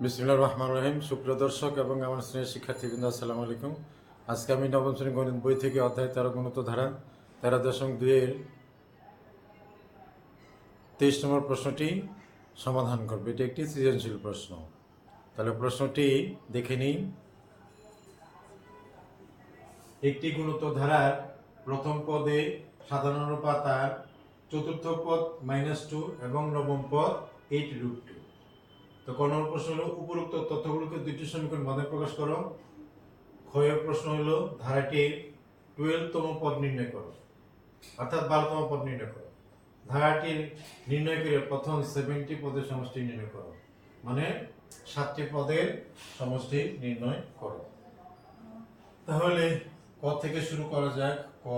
বিসমুল্লাহ রহমান রহিম, সুপ্রিয় দর্শক এবং আমার স্নেহের শিক্ষার্থীবৃন্দ, আসসালামু আলাইকুম। আজকে আমি নবম শ্রেণি গণিত বই থেকে অধ্যায় তেরো গুণত ধারা তেরো দশমিক দুইয়ের তেইশ নম্বর প্রশ্নটি সমাধান করবে। এটি একটি সৃজনশীল প্রশ্ন। তাহলে প্রশ্নটি দেখে নিই। একটি গুণত ধারার প্রথম পদে সাধারণ অনুপাত আর চতুর্থ পদ মাইনাস টু এবং নবম পদ এইট রুট টু। তো ক নম্বর প্রশ্ন হলো, উপরোক্ত তথ্যগুলোকে দুইটি সমীকরণ মাধ্যমে প্রকাশ করো। ক্ষয়ের প্রশ্ন হলো ধারাটির টুয়েলভতম পদ নির্ণয় করো। অর্থাৎ বারোতম পদ নির্ণয় করো। ধারাটির নির্ণয় করে প্রথম সেভেন্টি পদের সমষ্টি নির্ণয় করো। মানে সাতটি পদের সমষ্টি নির্ণয় করো। তাহলে ক থেকে শুরু করা যাক। ক।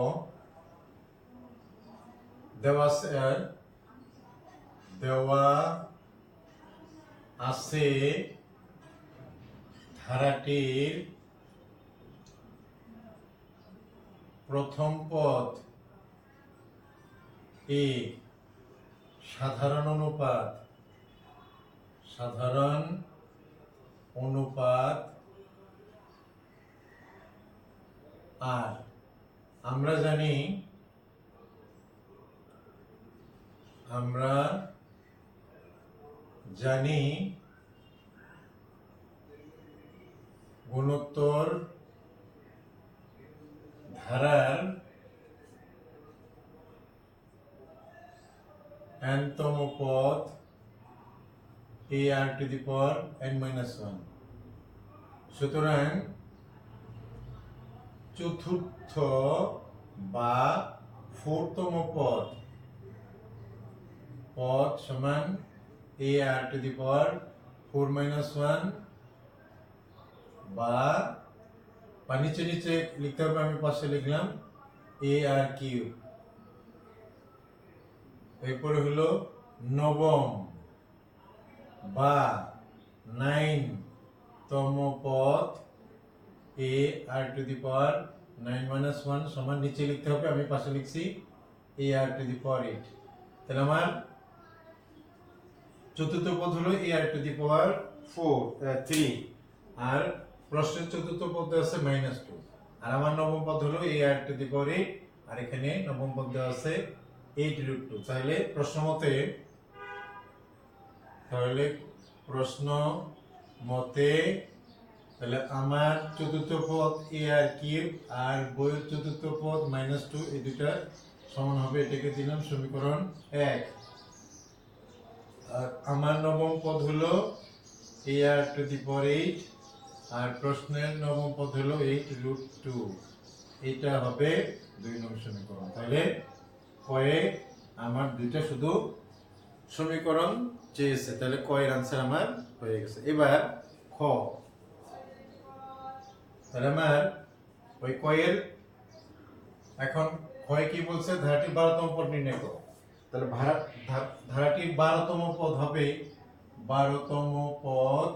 দেওয়া দেওয়া আছে ধারাটির প্রথম পদ এ। সাধারণ অনুপাত। সাধারণ অনুপাত আর। আমরা জানি আমরা জানি গুণোত্তর ধারার এনতম পথ a r to the power n minus one সুতরাং চতুর্থ বা ফোরতম পদ পদ সমান r to the power four minus one বা বা নিচে নিচে লিখতে হবে, আমি পাশে লিখলাম এ আর কিউ এরপরে হলো নবম বা নাইন তম পদ a r to the power nine minus one সমান নিচে লিখতে হবে, আমি পাশে লিখছি এ r to the power eight তাহলে আমার চতুর্থ পদ হলো a r to the power four three আর প্রশ্নের চতুর্থ পদ আছে মাইনাস টু আর আমার নবম পদ হলো a r to the power eight আর এখানে নবম পদ দেওয়া আছে এইট রুট টু তাহলে প্রশ্ন মতে, তাহলে প্রশ্ন মতে, তাহলে আমার চতুর্থ পদ এ আর কিউব, আর বইয়ের চতুর্থ পদ মাইনাস টু এই দুটা সমান হবে এটাকে দিলাম সমীকরণ এক। আর আমার নবম পদ হলো a r to the power eight আর প্রশ্নের নবম পদ হলো এইট রুট টু এটা হবে দুই নম্বর সমীকরণ। তাহলে কয়ে আমার দুইটা শুধু সমীকরণ চেয়েছে। তাহলে কয়ের আনসার আমার হয়ে গেছে। এবার খ। তাহলে আমার ওই কয়ের, এখন ক্ষয় কি বলছে? ধারাটি বারোতম পদ নির্ণয় করো। তাহলে ধারাটির বারোতম পদ হবে। বারোতম পদ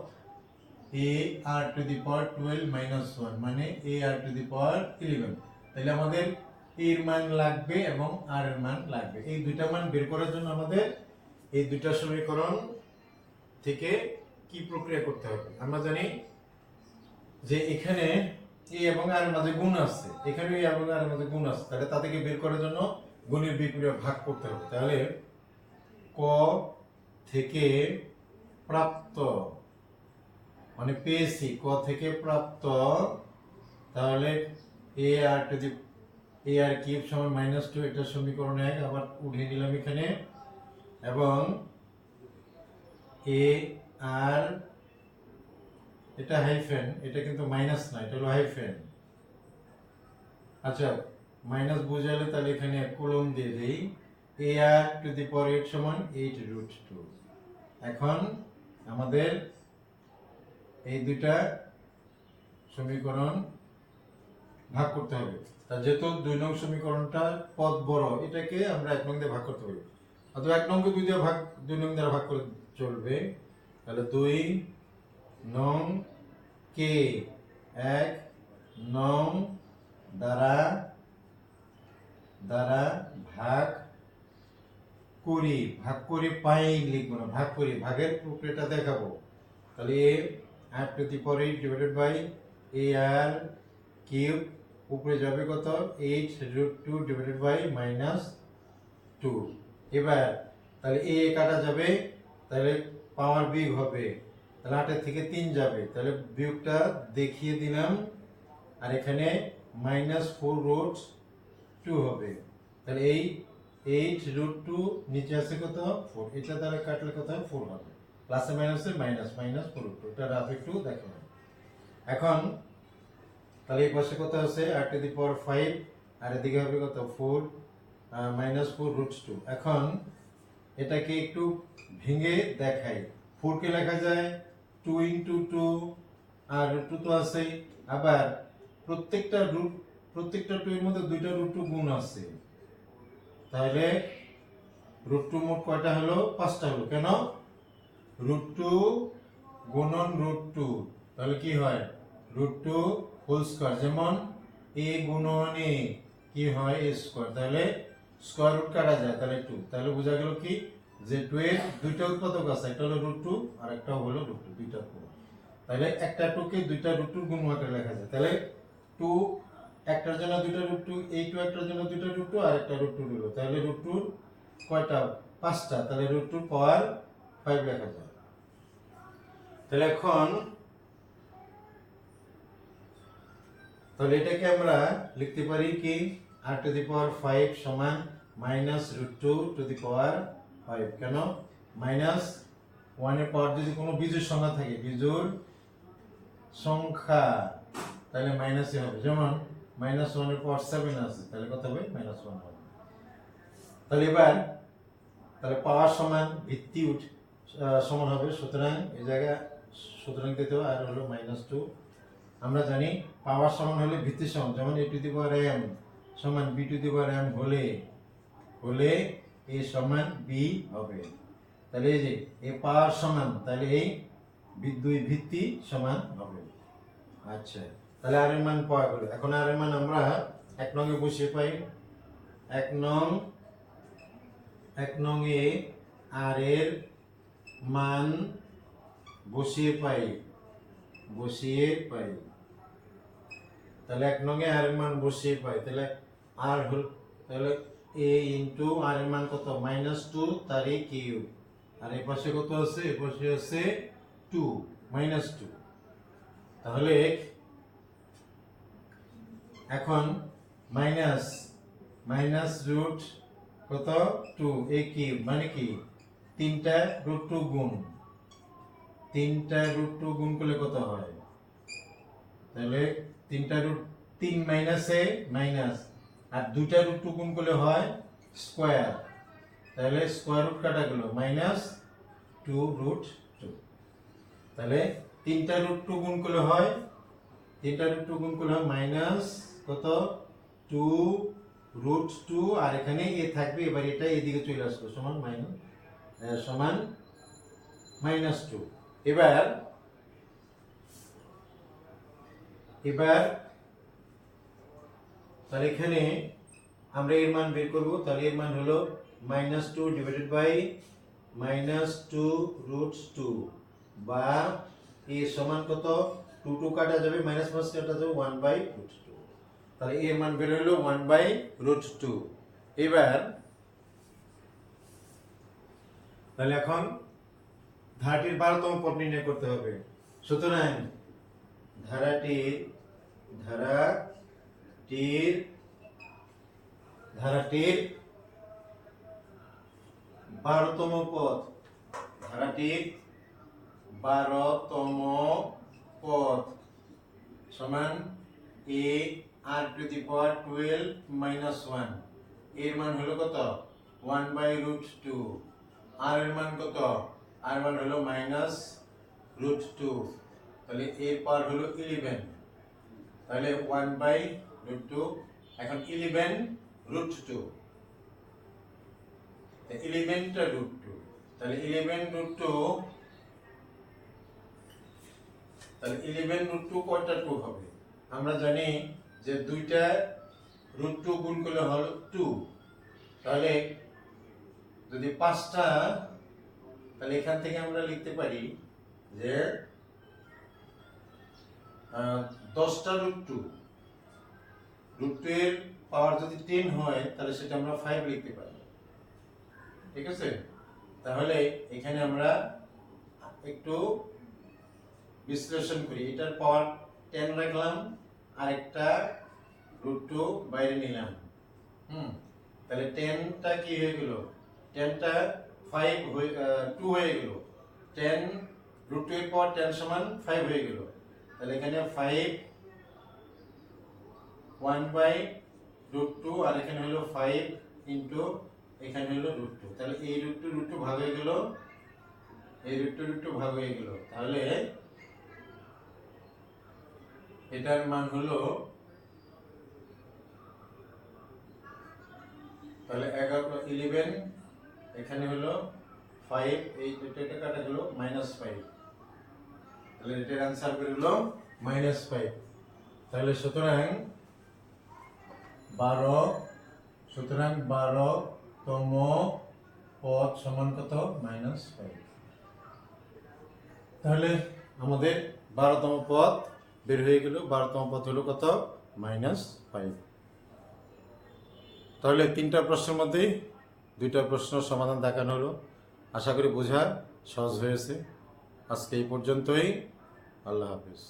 a r to the power twelve minus one মানে a r to the power eleven তাহলে আমাদের এর মান লাগবে এবং আর এর মান লাগবে। এই দুইটা মান বের করার জন্য আমাদের এই দুইটা সমীকরণ থেকে কি প্রক্রিয়া করতে হবে? আমরা জানি যে এখানে এ এবং আর মাঝে গুণ আছে। এখানে এ এবং আর মাঝে গুণ আছে। তাহলে তা থেকে বের করার জন্য গুণের বিক্রিয়া ভাগ করতে হবে। তাহলে ক থেকে প্রাপ্ত মানে পেয়েছি, ক থেকে প্রাপ্ত, তাহলে a r to the a r cube সমান মাইনাস টু এটা সমীকরণ এক, আবার উঠে নিলাম এখানে। এবং এ আর, এটা হাইফেন এটা কিন্তু মাইনাস না, এটা হলো হাইফেন আচ্ছা মাইনাস বোঝালে তাহলে এখানে কোলন দিয়ে দেই a r to the power eight সমান এইট রুট টু এখন আমাদের এই দুইটা সমীকরণ ভাগ করতে হবে। তা যেহেতু দুই নং সমীকরণটা পদ বড়, এটাকে আমরা এক নং দিয়ে ভাগ করতে পারি। অথবা এক নংকে দুই দিয়ে ভাগ, দুই নং দ্বারা ভাগ করে চলবে। তাহলে দুই নং কে এক নং দ্বারা দ্বারা ভাগ করি, ভাগ করে পাই লিখব না, ভাগ করি, ভাগের প্রক্রিয়াটা দেখাবো। তাহলে a r to the eight divided by a r cube, উপরে যাবে কত? Eight root two divided by minus two. এবার তাহলে এ কাটা যাবে, তাহলে পাওয়ার বিয়োগ হবে। তাহলে আটের থেকে তিন যাবে, তাহলে বিয়োগটা দেখিয়ে দিলাম। আর এখানে মাইনাস ফোর রুট টু হবে। তাহলে এই এইট রুট টু নিচে আছে কত? ফোর এটা দ্বারা কাটলে কত ফোর হবে। প্লাসে মাইনাসে মাইনাস মাইনাস ফোর টু এটা রাফ একটু দেখো। এখন তাহলে এই পাশে কত আছে? আর টু দি পাওয়ার ফাইভ আর এদিকে হবে কত? Four minus four root two এখন এটাকে একটু ভেঙে দেখাই। ফোরকে লেখা যায়? টু ইন্টু টু আর রুট টু তো আছে আবার প্রত্যেকটা রুট প্রত্যেকটা টু এর মধ্যে দুইটা রুট টু গুণ আছে। তাহলে রুট টু মোট কয়টা হলো? পাঁচটা হলো। কেন? রুট টু গুণন রুট টু তাহলে কি হয়? রুট টু হোল স্কোয়ার যেমন এ গুণন এ কি হয়? এ স্কোয়ার তাহলে স্কোয়ার রুট কাটা যায়, তাহলে টু তাহলে বোঝা গেল কি? যে টু এর দুইটা উৎপাদক আছে, একটা হলো রুট টু আর একটা হলো রুট টু দুইটা তাহলে একটা টুকে দুইটা রুট টুর গুণ লেখা যায়। তাহলে টু একটার জন্য দুটো রুট টু এই টু একটার জন্য দুটো রুট টু আর একটা রুট টু দিল। তাহলে রুট টুর কয়টা? পাঁচটা। তাহলে রুট টুর পাওয়ার ফাইভ লেখা যায় তাহলে এখন তাহলে এটাকে আমরা লিখতে পারি কি? R to the power five সমান minus root two to the power five কেন? মাইনাস ওয়ানের পাওয়ার যদি কোনো বিজুর সংখ্যা থাকে বিজুর সংখ্যা, তাহলে মাইনাসে হবে। যেমন মাইনাস ওয়ানের পাওয়ার সেভেন আছে, তাহলে কত হবে? মাইনাস ওয়ান হবে। তাহলে এবার, তাহলে পাওয়ার সমান ভিত্তি উঠ সমান হবে। সুতরাং এই জায়গায়, সুতরাং দিতে হবে, আর হলো মাইনাস টু। আমরা জানি পাওয়ার সমান হলে ভিত্তি সমান, যেমন a to the power m সমান b to the power m হলে হলে এ সমান বি হবে। তাহলে এই যে এ পাওয়ার সমান, তাহলে এই দুই ভিত্তি সমান হবে। আচ্ছা। তাহলে আর এর মান পাওয়া গেল। এখন আর এর মান আমরা এক নং এ বসিয়ে পাই। এক নং এক নং এ আর এর মান বসিয়ে পাই বসিয়ে পাই। তাহলে এক নঙ্গে আর এর মান বসিয়ে পাই। তাহলে আর হল, তাহলে এ ইন্টু আর এর মান কত? মাইনাস টু তার এ কিউ আর এই পাশে কত আছে? এ পাশে আছে টু, মাইনাস টু। তাহলে এখন মাইনাস মাইনাস রুট কত? টু এ কিউব মানে কি? তিনটা রুট টু গুণ। তিনটা রুট টু গুণ করলে কত হয়? তাহলে তিনটা রুট তিন মাইনাসে মাইনাস আর দুইটা রুট টু গুণ করলে হয় স্কোয়ার তাহলে স্কোয়ার রুট কাটা গেল মাইনাস টু রুট টু তাহলে তিনটা রুট টু গুণ করলে হয়, তিনটা রুট টু গুণ করলে হয় মাইনাস কত? টু রুট টু, আর এখানে এ থাকবে, এবার এটা এদিকে চলে আসবে, সমান মাইনাস সমান মাইনাস টু এবার এবার, তাহলে এখানে আমরা এর মান বের করব, তাহলে এর মান হলো minus two divided by minus two root two বা এ সমান কত? টু টু কাটা যাবে মাইনাস মাইনাস কাটা যাবে ওয়ান বাই রুট টু তাহলে এর মান বের হলো ওয়ান বাই রুট টু এবার, তাহলে এখন ধারাটির বারোতম পদ নির্ণয় করতে হবে। সুতরাং ধারাটির ধারাটির ধারাটির বারোতম পদ। ধারাটির বারোতম পদ সমান a r to the power twelve minus ওয়ানের মান হলো কত? One by root two r এর মান কত? আর মান হলো মাইনাস রুট টু তাহলে এর পাওয়ার হলো ইলেভেন তাহলে ওয়ান বাই রুট টু এখন ইলেভেন রুট টু ইলেভেনটা রুট টু তাহলে ইলেভেন রুট টু তাহলে ইলেভেন রুট টু কয়টা টু হবে। আমরা জানি যে দুইটা রুট টু গুণ করলে হলো টু তাহলে যদি পাঁচটা, তাহলে এখান থেকে আমরা লিখতে পারি যে দশটা রুট টু রুট টু এর পাওয়ার যদি টেন হয়, তাহলে সেটা আমরা ফাইভ লিখতে পারি। ঠিক আছে? তাহলে এখানে আমরা একটু বিশ্লেষণ করি। এটার পাওয়ার টেন রাখলাম। আর একটা রুট টু বাইরে নিলাম। হুম, তাহলে টেনটা কি হয়ে গেল? টেনটা ফাইভ হয়ে টু হয়ে গেল। টেন রুট টু এর পাওয়ার টেন সমান ফাইভ হয়ে গেল। তাহলে এখানে five one by root two আর এখানে হলো ফাইভ ইন্টু এখানে হলো রুট টু তাহলে এই রুট টু রুট টু ভাগ হয়ে গেল, এই রুট টু রুট টু ভাগ হয়ে গেল। তাহলে এটার মান হলো তাহলে এগারো ইলেভেন এখানে হলো ফাইভ এই এটা কাটা গেল মাইনাস ফাইভ তাহলে এটার অ্যান্সার বেরোলো মাইনাস ফাইভ তাহলে সুতরাং বারো, সুতরাং বারোতম পদ সমান কত? মাইনাস ফাইভ তাহলে আমাদের বারোতম পদ বের হয়ে গেল বারোতম পদ হলো কত? মাইনাস ফাইভ তাহলে তিনটা প্রশ্নের মধ্যেই দুইটা প্রশ্ন সমাধান দেখানো হলো। আশা করি বোঝা সহজ হয়েছে। আজকে এই পর্যন্তই। আল্লাহ হাফিজ।